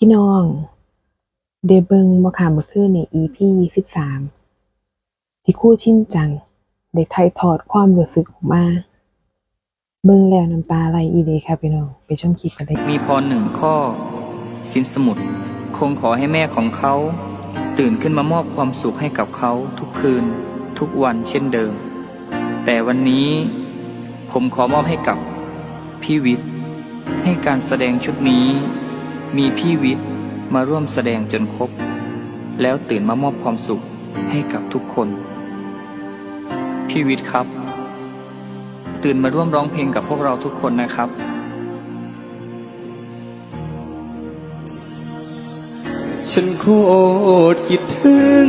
พี่น้องได้เบิ่งบ่ค่ะเมื่อคืนนี่ EP 23 ที่คู่ชินจัง ได้ถ่ายทอดความรู้สึกออกมา เบิ่งแล้วน้ำตาไหลอีเดค่ะพี่น้อง ไปชมคลิปกันเลยมีพรหนึ่งข้อ สินสมุดคงขอให้แม่ของเขา ตื่นขึ้นมามอบความสุขให้กับเขาทุกคืน ทุกวันเช่นเดิม แต่วันนี้ผมขอมอบให้กับพี่วิทย์ให้การแสดงชุดนี้ มีพี่วิทย์มาร่วมแสดงจนครบ แล้วตื่นมามอบความสุขให้กับทุกคน พี่วิทย์ครับ ตื่นมาร่วมร้องเพลงกับพวกเราทุกคนนะครับฉันโคตรคิดถึง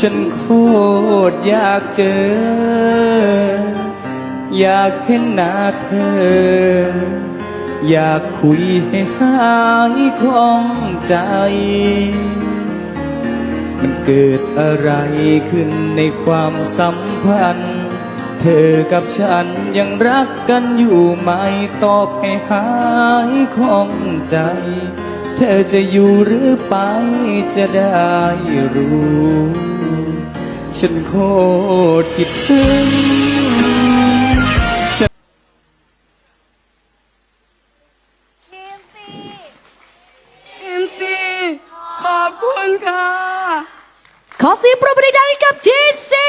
ฉันโคตรอยากเจอ อยากเห็นหน้าเธอ อยากคุยให้หายของใจ มันเกิดอะไรขึ้นในความสัมพันธ์ เธอกับฉันยังรักกันอยู่ไหมตอบให้หายของใจ เธอจะอยู่หรือไปจะได้รู้ ฉันโคตรคิดถึง ขอบคุณค่ะ ขอเสียงปรบมือดังๆให้กับทีมซี